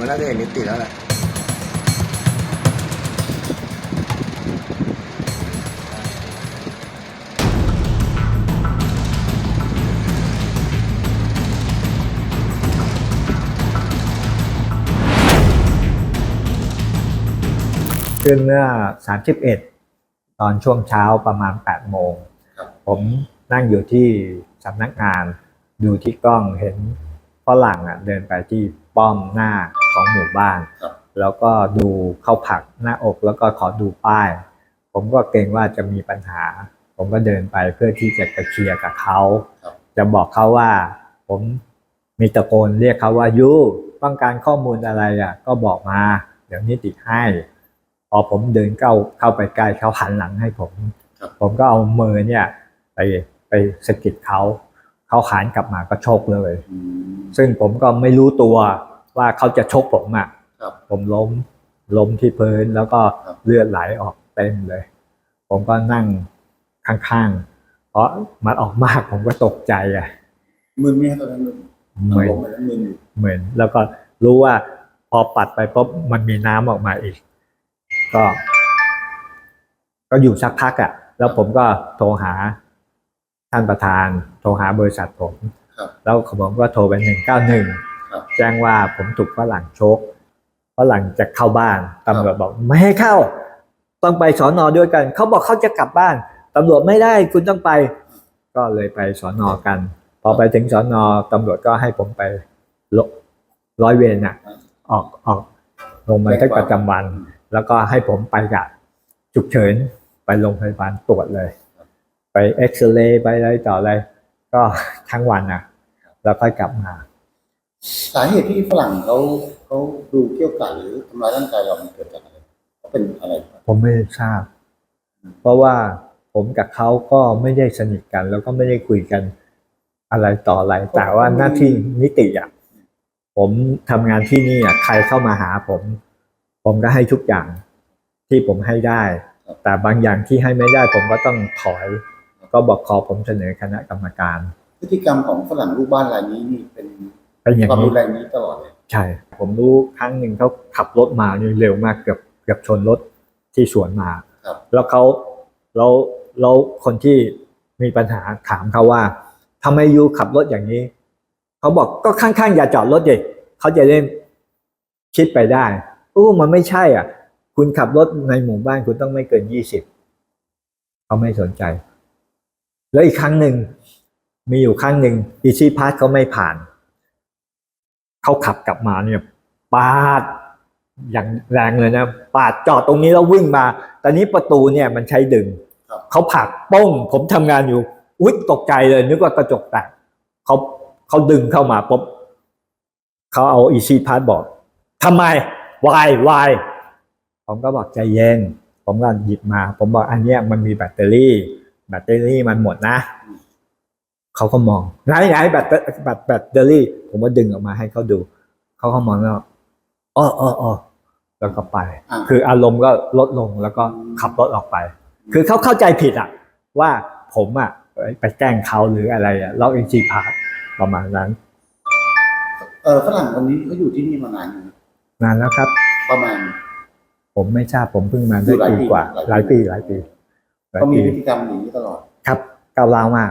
มันน่าจะเห็นนิติแล้วแหละขึ้นเมื่อ 31 ตอนช่วงเช้าประมาณ 8 โมง ผมนั่งอยู่ที่สำนักงาน ดูที่กล้องเห็นฝรั่งอะเดินไปที่ป้อมหน้า ของหมู่บ้าน ครับ แล้วก็ดูเข้าผลักหน้าอกแล้วก็ขอดูป้าย ผมก็เกรงว่าจะมีปัญหา ผมก็เดินไปเพื่อที่จะไปเคลียร์กับเขา ครับ จะบอกเขาว่า ผมมีตะโกนเรียกเขาว่ายูต้องการข้อมูลอะไรอะ ก็บอกมา เดี๋ยวนิติให้ พอผมเดินเข้าเข้าไปใกล้เขาหันหลังให้ผม ครับ ผมก็เอามือเนี่ย ไปไปสะกิดเขา เขาหันกลับมาก็ชกเลย อืมซึ่งผมก็ไม่รู้ตัว ว่าเขาจะชกผมอะครับ ผมล้มล้มที่พื้นแล้วก็ครับ เลือดไหลออกเต็มเลย ผมก็นั่งข้างๆ เพราะมันออกมากผมก็ตกใจอะมึนไหมครับตอนนั้นมึนเหมือนลงไปแล้วมึนอยู่เหมือน แล้วก็รู้ว่าพอปัดไปปุ๊บมันมีน้ำออกมาอีก ก็ ก็อยู่สักพักอะ แล้วผมก็โทรหาท่านประธาน โทรหาบริษัทผม ครับ แล้วผมก็โทรไปหนึ่งเก้าหนึ่งครับ แจ้งว่าผมถูกฝรั่งชกฝรั่งจะเข้าบ้านตำรวจบอกไม่ให้เข้า ต้องไปสอนอด้วยกัน เขาบอกเขาจะกลับบ้านตำรวจไม่ได้คุณต้องไป ก็เลยไปสอนอกัน พอไปถึงสอนอตำรวจก็ให้ผมไปลร้อยเวรน่ะ ออกออกลงบันทึกประจำวัน แล้วก็ให้ผมไปกับฉุกเฉินไปโรงพยาบาลตรวจเลย ไปเอ็กซเรย์ไปอะไรต่ออะไรก็ทั้งวันน่ะแล้วค่อยกลับมา สาเหตุที่ฝรั่งเขาเขาดูเกี่ยวกับหรือทำร้ายร่างกายเรามันเกิดจากอะไรเขาเป็นอะไรครับผมไม่ทราบ เพราะว่าผมกับเขาก็ไม่ได้สนิทกัน แล้วก็ไม่ได้คุยกันอะไรต่ออะไร แต่ว่าหน้าที่นิติอะผมทำงานที่นี่อะใครเข้ามาหาผม ผมก็ให้ทุกอย่างที่ผมให้ได้ แต่บางอย่างที่ให้ไม่ได้ ผมก็ต้องถอย ก็บอกขอผมเสนอคณะกรรมการ พฤติกรรมของฝรั่งลูกบ้านรายนี้นี่เป็น เป็นอย่างความนี้รุนแรงนี้ตลอดเลยใช่ ผมรู้ครั้งหนึ่งเขาขับรถมานี่เร็วมากเกือบเกือบชนรถที่สวนมา ครับ แล้วเขาแล้วแล้วคนที่มีปัญหาถามเขาว่าทำไมยูขับรถอย่างนี้ เขาบอกก็ข้างๆอย่าจอดรถเด็กเขาจะได้คิดไปได้อู้มันไม่ใช่อะ คุณขับรถในหมู่บ้านคุณต้องไม่เกินยี่สิบเขาไม่สนใจ แล้วอีกครั้งหนึ่งมีอยู่ครั้งหนึ่งอีซี่พาสเขาไม่ผ่าน เขาขับกลับมาเนี่ยปาดอย่างแรงเลยนะปาดจอดตรงนี้แล้ววิ่งมา ตอนนี้ประตูเนี่ยมันใช้ดึงครับเขาผลักป้ง ผมทำงานอยู่อุ๊ยตกใจเลยนึกว่ากระจกแตกเขาเขาดึงเข้ามาปุ๊บเขาเอาอีซีพาสบอกทำไมวายวายผมก็บอกใจเย็น ผมก็หยิบมา ผมบอกอันเนี้ยมันมีแบตเตอรี่ แบตเตอรี่มันหมดนะ เขาก็มองไหนไหนแบตเตอแบตแบตเตอรี่ ผมก็ดึงออกมาให้เขาดู เขาก็มองแล้วอ๋ออ๋ออ๋อแล้วก็ไปอ่าคืออารมณ์ก็ลดลงแล้วก็ขับรถออกไป คือเขาเข้าใจผิดอะ ว่าผมอะไปไปแกล้งเขาหรืออะไรอะล็อกอินจีพาประมาณนั้น เออฝรั่งคนนี้เขาอยู่ที่นี่มานานยังนานแล้วครับ ประมาณ ผมไม่ทราบผมเพิ่งมาอยู่ได้หลายปีปีกว่าหหลาลายยปีปีหลายปีหลายเขามีปีพฤติกรรมอย่างนี้ตลอด ครับก้าวร้าวมาก